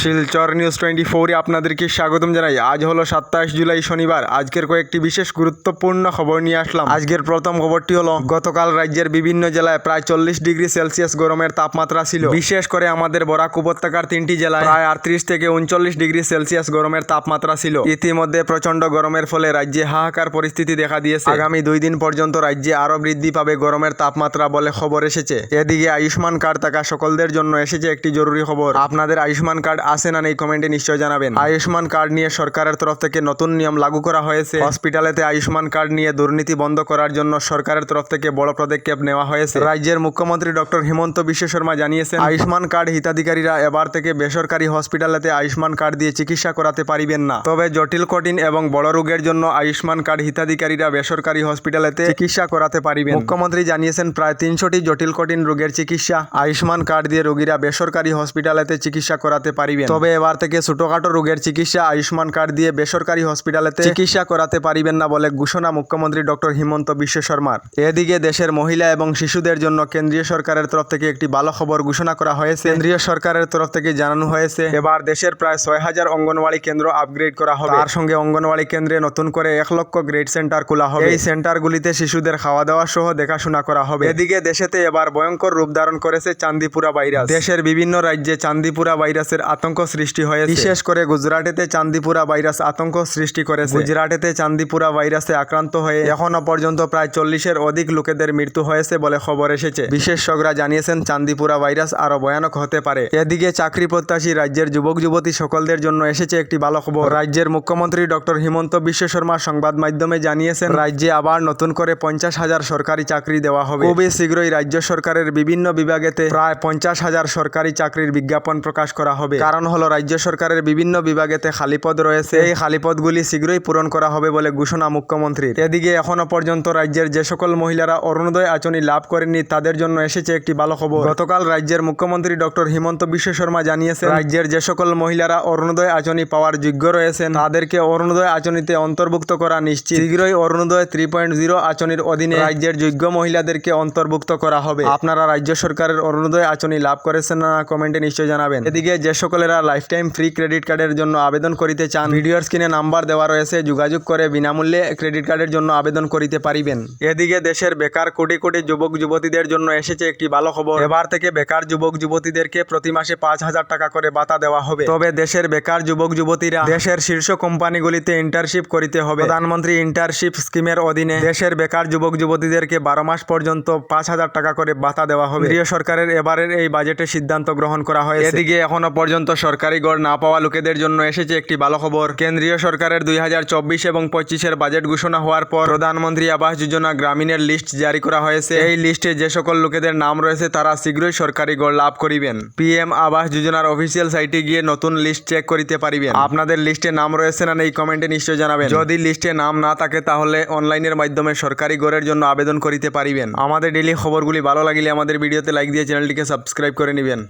Silchar news twenty ফোরে আপনাদেরকে স্বাগতম জানাই। আজ হলো সাতাশ জুলাই শনিবার। আজকের কয়েকটি বিশেষ গুরুত্বপূর্ণ খবর নিয়ে আসলাম। আজকের প্রথম খবরটি হলো, গতকাল রাজ্যের বিভিন্ন জেলায় প্রায় চল্লিশ ডিগ্রি সেলসিয়াস গরমের তাপমাত্রা ছিল। বিশেষ করে আমাদের বরাক উপত্যকার তিনটি জেলায় প্রায় আটত্রিশ থেকে উনচল্লিশ ডিগ্রি সেলসিয়াস গরমের তাপমাত্রা ছিল। ইতিমধ্যে প্রচণ্ড গরমের ফলে রাজ্যে হাহাকার পরিস্থিতি দেখা দিয়েছে। আগামী দুই দিন পর্যন্ত রাজ্যে আরও বৃদ্ধি পাবে গরমের তাপমাত্রা বলে খবর এসেছে। এদিকে আয়ুষ্মান কার্ড থাকা সকলদের জন্য এসেছে একটি জরুরি খবর। আপনাদের আয়ুষ্মান কার্ড আছে না নেই কমেন্টে নিশ্চয় জানাবেন। আয়ুষ্মান কার্ড নিয়ে সরকারের তরফ থেকে নতুন নিয়ম লাগু করা হয়েছে। হসপিটালেতে আয়ুষ্মান কার্ড নিয়ে দুর্নীতি বন্ধ করার জন্য সরকারের তরফ থেকে বড় পদক্ষেপ নেওয়া হয়েছে। রাজ্যের মুখ্যমন্ত্রী ডক্টর হিমন্ত বিশ্ব শর্মা জানিয়েছেন, আয়ুষ্মান কার্ড হিতাধিকারীরা এবার থেকে বেসরকারি হসপিটালেতে আয়ুষ্মান কার্ড দিয়ে চিকিৎসা করাতে পারিবেন না। তবে জটিল, কঠিন এবং বড় রোগের জন্য আয়ুষ্মান কার্ড হিতাধিকারীরা বেসরকারি হসপিটালেতে চিকিৎসা করাতে পারিবেন। মুখ্যমন্ত্রী জানিয়েছেন, প্রায় তিনশোটি জটিল, কঠিন রোগের চিকিৎসা আয়ুষ্মান কার্ড দিয়ে রোগীরা বেসরকারি হসপিটালেতে চিকিৎসা করাতে পারিবেন। তবে এবার থেকে ছোটখাটো রোগের চিকিৎসা আয়ুষ্মান কার্ড দিয়ে বেসরকারি হসপিটালেতে চিকিৎসা করাতে পারিবেন না বলে ঘোষণা মুখ্যমন্ত্রী ডক্টর হিমন্ত বিশ্ব শর্মার। এদিকে দেশের মহিলা এবং শিশুদের জন্য কেন্দ্রীয় সরকারের তরফ থেকে একটি ভালো খবর ঘোষণা করা হয়েছে। কেন্দ্রীয় সরকারের তরফ থেকে জানানো হয়েছে, এবার দেশের প্রায় ছয় হাজার অঙ্গনওয়াড়ি কেন্দ্র আপগ্রেড করা হবে। তার সঙ্গে অঙ্গনওয়াড়ি কেন্দ্রে নতুন করে এক লক্ষ গ্রেড সেন্টার খোলা হবে। এই সেন্টারগুলিতে শিশুদের খাওয়া দাওয়া সহ দেখাশোনা করা হবে। এদিকে দেশেতে এবার ভয়ঙ্কর রূপ ধারণ করেছে চান্দিপুরা ভাইরাস। দেশের বিভিন্ন রাজ্যে চান্দিপুরা ভাইরাসের আতঙ্ক সৃষ্টি হয়েছে। বিশেষ করে গুজরাটেতে চান্দিপুরা ভাইরাস আতঙ্ক সৃষ্টি করেছে। গুজরাটেতে চান্দিপুরা ভাইরাসে আক্রান্ত হয়ে এখনও পর্যন্ত প্রায় চল্লিশের অধিক লোকেদের মৃত্যু হয়েছে বলে খবর এসেছে। বিশেষজ্ঞরা জানিয়েছেন চান্দিপুরা ভাইরাস আরও ভয়ানক হতে পারে। এদিকে চাকরি প্রত্যাশী রাজ্যের যুবক যুবতী সকলদের জন্য এসেছে একটি ভালো খবর। রাজ্যের মুখ্যমন্ত্রী ডক্টর হিমন্ত বিশ্ব শর্মা সংবাদ মাধ্যমে জানিয়েছেন রাজ্যে আবার নতুন করে পঞ্চাশ হাজার সরকারি চাকরি দেওয়া হবে। খুবই শীঘ্রই রাজ্য সরকারের বিভিন্ন বিভাগেতে প্রায় পঞ্চাশ হাজার সরকারি চাকরির বিজ্ঞাপন প্রকাশ করা হবে। কারণ হলো রাজ্য সরকারের বিভিন্ন বিভাগেতে খালি পদ রয়েছে। এই খালি পদগুলি শীঘ্রই পূরণ করা হবে বলে ঘোষণা মুখ্যমন্ত্রীর। এদিকে এখনও পর্যন্ত রাজ্যের যে সকল মহিলারা অরুণোদয় আচনি লাভ করেননি, তাদের জন্য এসেছে একটি ভালো খবর। গতকাল রাজ্যের মুখ্যমন্ত্রী ডক্টর হিমন্ত বিশ্ব শর্মা জানিয়েছেন, রাজ্যের যে সকল মহিলারা অরুণোদয় আচনি পাওয়ার যোগ্য রয়েছেন, তাদেরকে অরুণোদয় আচনিতে অন্তর্ভুক্ত করা নিশ্চিত। শীঘ্রই অরুণোদয় থ্রি পয়েন্ট জিরো আচনির অধীনে রাজ্যের যোগ্য মহিলাদেরকে অন্তর্ভুক্ত করা হবে। আপনারা রাজ্য সরকারের অরুণোদয় আচনি লাভ করেছেন না, কমেন্টে নিশ্চয় জানাবেন। এদিকে যে সকলেরা লাইফ টাইম ফ্রি ক্রেডিট কার্ডের জন্য আবেদন করিতে চান। ভিডিওর স্ক্রিনে নাম্বার দেওয়া রয়েছে। যোগাযোগ করে বিনামূল্যে ক্রেডিট কার্ডের জন্য আবেদন করিতে পারিবেন। এদিকে দেশের বেকার কোটি কোটি যুবক যুবতীদের জন্য এসেছে একটি ভালো খবর। এবার থেকে বেকার যুবক যুবতীদেরকে প্রতি মাসে পাঁচ হাজার টাকা করে ভাতা দেওয়া হবে। তবে দেশের বেকার যুবক যুবতীরা দেশের শীর্ষ কোম্পানিগুলিতে ইন্টার্নশিপ করিতে হবে। প্রধানমন্ত্রী ইন্টার্নশিপ স্কিমের অধীনে দেশের বেকার যুবক যুবতীদেরকে বারো মাস পর্যন্ত পাঁচ হাজার টাকা করে ভাতা দেওয়া হবে। কেন্দ্রীয় সরকারের এবারের এই বাজেটে সিদ্ধান্ত গ্রহণ করা হয় এদিকে এখনও পর্যন্ত সরকারি গড় না পাওয়া লোকেদের জন্য এসেছে একটি ভালো খবর কেন্দ্রীয় সরকারের দুই হাজার চব্বিশ এবং পঁচিশের বাজেট ঘোষণা হওয়ার পর প্রধানমন্ত্রী আবাস যোজনা গ্রামীণের লিস্ট জারি করা হয়েছে। এই লিস্টে যে সকল লোকেদের নাম রয়েছে, তারা শীঘ্রই সরকারি গড় লাভ করিবেন। পিএম আবাস যোজনার অফিসিয়াল সাইটে গিয়ে নতুন লিস্ট চেক করিতে পারিবেন। আপনাদের লিস্টে নাম রয়েছে না এই কমেন্টে নিশ্চয় জানাবেন। যদি লিস্টে নাম না থাকে, তাহলে অনলাইনের মাধ্যমে সরকারি গড়ের জন্য আবেদন করিতে পারিবেন। আমাদের ডেইলি খবরগুলি ভালো লাগিলে আমাদের ভিডিওতে লাইক দিয়ে চ্যানেলটিকে সাবস্ক্রাইব করে নেবেন।